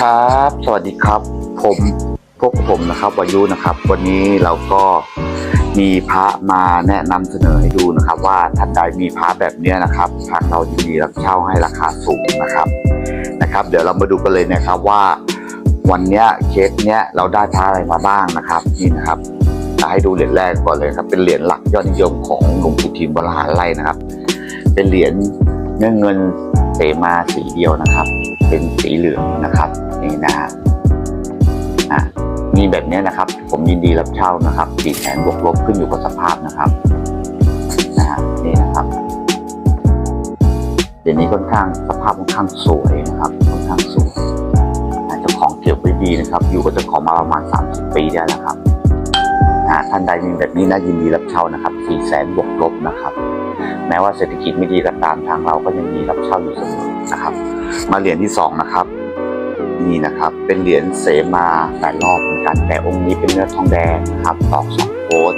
ครับ สวัสดีครับ ผมพวกผมนะครับวายุนะครับ วันนี้เราก็มีพระมาแนะนำเสนอให้ดูนะครับ ว่าท่านใดมีพระแบบเนี้ยนะครับทางเรายินดีรับเช่าให้ราคาสูงนะครับนะครับ เดี๋ยวเรามาดูกันเลยนะครับว่าวันเนี้ยเคสเนี้ยเราได้พระอะไรมาบ้างนะครับนี่นะครับจะให้ดูเหรียญแรกก่อนเลยครับ เป็นเหรียญหลักยอดนิยมของหลวงปู่ทิมวรหารไร่นะครับ เป็นเหรียญเนื้อเงินเสมาสีเดียวนะครับ เป็นสีเหลืองนะครับ นี่นะฮะอะมีแบบนี้นะครับ ผมยินดีรับเช่านะครับสี่แสนบวกลบขึ้นอยู่กับสภาพนะครับนะฮะนี่นะครับเดี๋ยวนี้ค่อนข้างสภาพค่อนข้างสวยนะครับค่อนข้างสวยเจ้าของเก็บไว้ดีนะครับ อยู่กับเจ้าของมาประมาณ 30 ปีได้แล้วครับท่านใดมีแบบนี้น่ายินดีรับเช่านะครับสี่แสนบวกลบนะครับ แม้ว่าเศรษฐกิจไม่ดีก็ตามทางเราก็ยังมีรับเช่าอยู่เสมอนะครับ มาเหรียญที่สองนะครับ นี่นะครับเป็นเหรียญเสมาหลายรอบเหมือนกัน แต่องค์นี้เป็นเนื้อทองแดงครับตอกสองโคด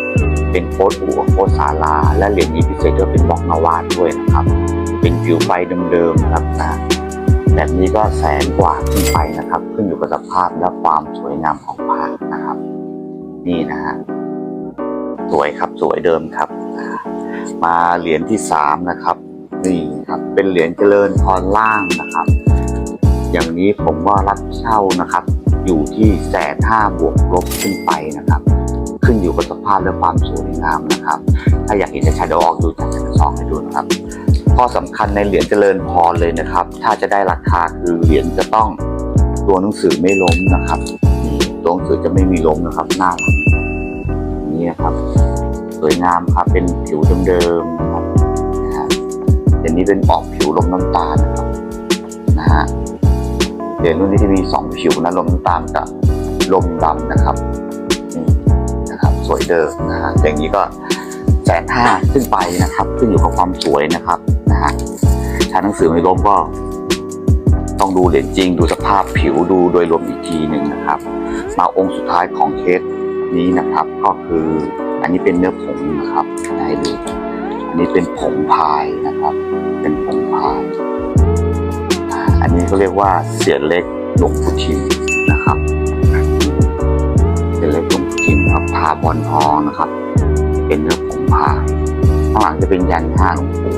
เป็นโคดอู่กับโคดศาลา และเหรียญนี้พิเศษด้วยเป็นบล็อกนาวาด้วยนะครับ เป็นผิวไฟเดิมๆนะครับนะแบบนี้ก็แสนกว่าขึ้นไปนะครับ ขึ้นอยู่กับสภาพและความสวยงามของพระนะครับ นี่นะฮะสวยครับสวยเดิมครับ มาเหรียญที่สามนะครับ นี่ครับเป็นเหรียญเจริญพรล่างนะครับ อย่างนี้ผมว่ารับเช่านะครับ อยู่ที่แสนห้าบวกลบขึ้นไปนะครับ ขึ้นอยู่กับสภาพและความสวยงามนะครับ ถ้าอยากเห็นจะชัดเดี๋ยวออกดูจากชั้นสองให้ดูนะครับข้อสำคัญในเหรียญเจริญพรเลยนะครับ ถ้าจะได้ราคาคือเหรียญจะต้องตัวหนังสือไม่ล้มนะครับตัวหนังสือจะไม่มีล้มนะครับ หน้าหลังนี่นะครับสวยงามครับเป็นผิวเดิมๆนะครับอย่างนี้เป็นออกผิวลมน้ำตาลนะครับนะฮะ เหรียญรุ่นนี้จะมีสองผิวนะลมตาลกับลมดำนะครับนี่นะครับสวยเดิมนะฮะอย่างนี้ก็แสนห้าขึ้นไปนะครับ ขึ้นอยู่กับความสวยนะครับนะฮะถ้าหนังสือไม่ล้มก็ ต้องดูเหรียญจริง ดูสภาพผิวดูโดยรวมอีกทีหนึ่งนะครับ มาองค์สุดท้ายของเคสนี้นะครับ ก็คืออันนี้เป็นเนื้อผงนะครับให้ดูอันนี้เป็นผงพายนะครับ เป็นผงพาย นี้เขาเรียกว่าเสียเล็กหลงพุทิมนะครับ เสียเล็กหลงพุทิมครับพาบอลทองนะครับ เป็นเนื้อผงพายข้างหลังจะเป็นยันห้าหลวงปู่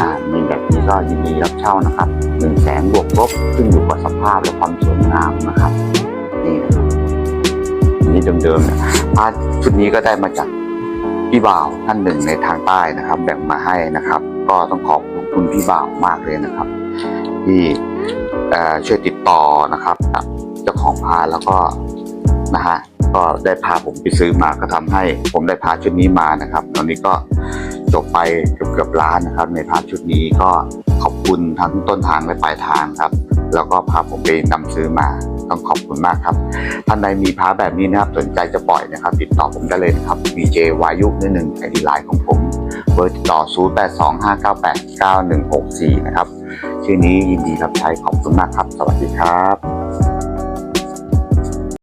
อ่ามีแบบนี้ก็ยินดีรับเช่านะครับหนึ่งแสนบวกลบขึ้นอยู่กับสภาพและความสวยงามนะครับ นี่นะครับอันนี้เดิมๆเนี่ยพาชุดนี้ก็ได้มาจากพี่บ่าวท่านหนึ่งในทางใต้นะครับ แบ่งมาให้นะครับ ก็ต้องขอบคุณพี่บ่าวมากเลยนะครับ ที่ช่วยติดต่อนะครับเจ้าของพาแล้วก็นะฮะก็ได้พาผมไปซื้อมาก็ทำให้ผมได้พาชุดนี้มานะครับตอนนี้ก็จบไปเกือบเกือบล้านนะครับ ในพาชุดนี้ก็ขอบคุณทั้งต้นทางและปลายทางครับ แล้วก็พาผมไปนำซื้อมา ต้องขอบคุณมากครับ ท่านใดมีพาแบบนี้นะครับสนใจจะปล่อยนะครับ ติดต่อผมได้เลยนะครับ BJ วายุนิดหนึ่งไอดีไลน์ของผมเบอร์ติดต่อ 0 8 2 5 9 8 9 1 6 4 นะครับ ชื่อนี้ยินดีรับใช้ขอบคุณมากครับ สวัสดีครับ